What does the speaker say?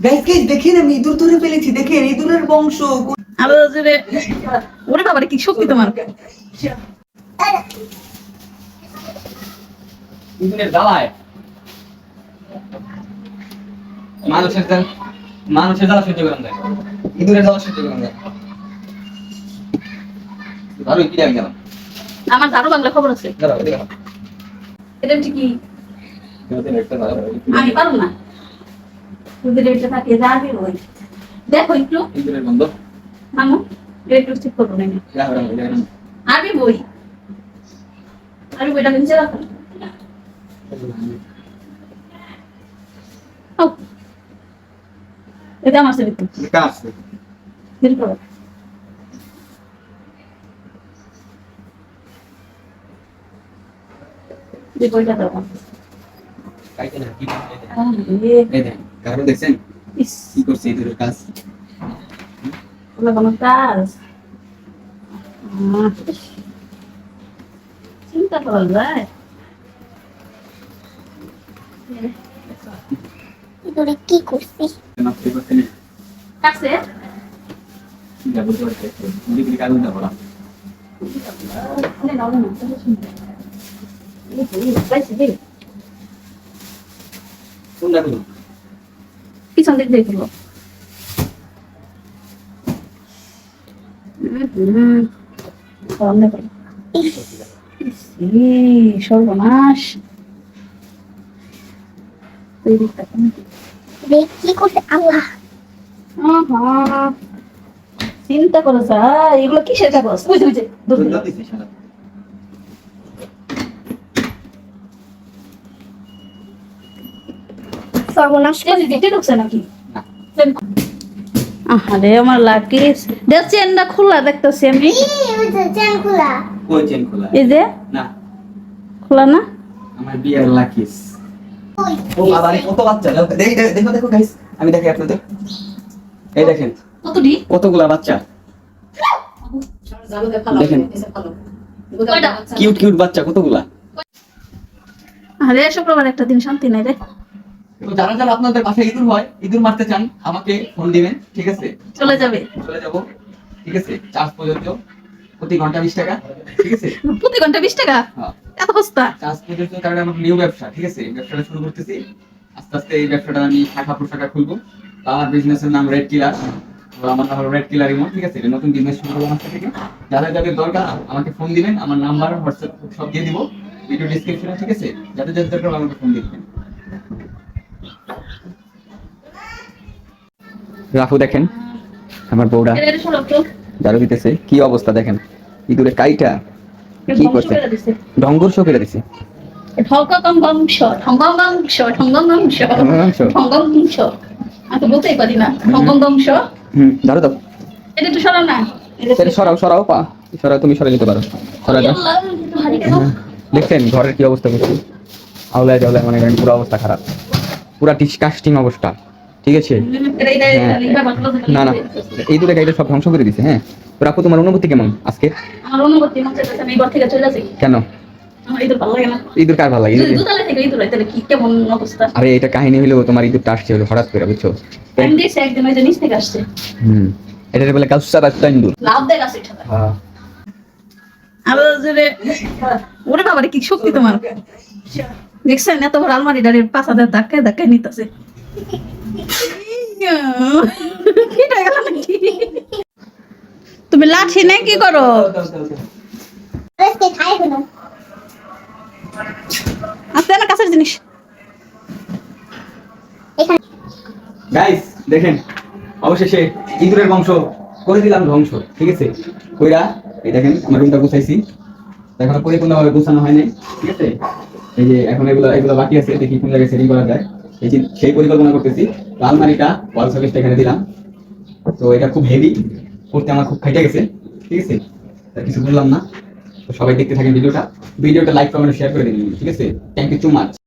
Guys guys দেখেন আমি ইঁদুর ধরে ফেলেছি দেখেন ইঁদুরের বংশ আরও জোরে ওরে বাবা কি শক্তি তোমার। ইঁদুরের জ্বালায় মানুষের জ্বালা মানুষের জ্বালা সহ্য করেন যায় ইঁদুরের জ্বালা সহ্য করেন যায় ধরো কি আমি গেলাম? আমার দারু বাংলা খবর আছে। দাঁড়াও এটা কি। আমি পারব না। তোদের এটা থাকে যাবে ওই। দেখো একটু। ইঁদুরের গন্ধ মামু এটা একটু ঠিক করব না। আরবি বই। আরবি বইটা নিচে রাখো। এটা আমার বইটা দাও। কাইতে না, কি? এই দেখেন। কারণ দেখছেন ইস কি করছে ইঁদুরের কাজ কোনো কাজ চিন্তা করা যায় ইঁদুরে কি করছি কাছে কোনটা পিছন দিক দিয়ে সর্বনাশ? রে কি করছে আল্লাহ চিন্তা করো স্যার এগুলো কিসের কাগজ বুঝে বুঝে দূর দুধ থেকে। দিছে শালা সর্বনাশ চেন দিতে ঢুকছে নাকি? আহারে আমার দেখ চেনটা খোলা দেখতেছি আমি। চেন খোলা। ওই চেন খোলা? এই যে। না। খোলা না? আমার বিয়ের লাকিস ও বাবা রে কত বাচ্চা। দেখো দেখো গাইস আমি দেখি আপনাদের। এই দেখেন। কতটি কতগুলা বাচ্চা? দেখেন। কিউট কিউট বাচ্চা কতগুলা? আরে শুক্রবার একটা দিন শান্তি নাই রে। তো যারা যারা আপনাদের বাসায় ইঁদুর হয় ইঁদুর মারতে চান আমাকে ফোন দিবেন ঠিক আছে? চলে যাবে। চলে যাব ঠিক আছে? চার্জ প্রযোজ্য প্রতি ঘণ্টা বিশ টাকা ঠিক আছে? প্রতি ঘণ্টা বিশ টাকা? হ্যাঁ। এত সস্তা? চার্জ প্রযোজ্য কারণে আমার নিউ ব্যবসা ঠিক আছে? ব্যবসাটা শুরু করতেছি। আস্তে আস্তে এই ব্যবসাটা আমি শাখা প্রশাখা খুলবো। তো আমার বিজনেসের নাম রেড কিলার আমার নাম হলো রেড কিলার ইমো ঠিক আছে? নতুন বিজনেস শুরু করব আজকে থেকে। যাদের যাদের দরকার আমাকে ফোন দিবেন। আমার নাম্বার হোয়াটসঅ্যাপ সব দিয়ে দিব। ভিডিও ডিসক্রিপশনে ঠিক আছে? যাদের যাদের দরকার আমাকে ফোন দিবেন। রাফু দেখেন আমার বউরা ঝাড়ু দিতেছে কি অবস্থা দেখেন ইঁদুরে কাইটা কি করছে ডঙ্গর শো করে দিছে ঝাড়ু দাও সরাও না সরাও সরাও পা সরাও তুমি সরে যেতে পারো দাও? দেখছেন ঘরের কি অবস্থা করছি আওলায় জাওলায় মনে পুরো অবস্থা খারাপ পুরা ডিসকাস্টিং অবস্থা ঠিক আছে? হ্যাঁ। না না এই দুটো গাড়িটা সব ধ্বংস করে দিছে হ্যাঁ? তো রাখো তোমার অনুভূতি কেমন আজকে? আমার অনুভূতি মনে হচ্ছে আমি ঘর থেকে চলে যাচ্ছি। কেন? কার ভালো লাগে? হয় আরে এটা কাহিনী তোমার আসছে হলো হঠাৎ করে বুঝছ? হুম। এটা বলে লাভ হ্যাঁ। ওরে কি শক্তি তোমার। দেখছেন এত বড় আলমারি ডাড়ির পাশা ধাক্কায় ধাক্কায় নিতেছে? তুমি লাঠি নেই, কি করো? আস্তে না কাছের জিনিস। এখানে গাইস দেখেন, অবশেষে ইঁদুরের বংশ করে দিলাম ধ্বংস, ঠিক আছে? কইরা, এই দেখেন, আমার রুমটা গুছাইছি। এখনও পরিপূর্ণ ভাবে গুছানো হয়নি ঠিক আছে? এই যে, এখন এগুলো এগুলো বাকি আছে, দেখি কোন জায়গায় সেটিং করা যায়। এই সেই পরিকল্পনা করতেছি আলমারিটা ওয়াল সার্ভিসটা এখানে দিলাম। তো এটা খুব হেভি করতে আমার খুব খাইটে গেছে, ঠিক আছে? তার কিছু বললাম না। তো সবাই দেখতে থাকেন ভিডিওটা। ভিডিওটা লাইক কমেন্ট শেয়ার করে দিন, ঠিক আছে? Thank you so much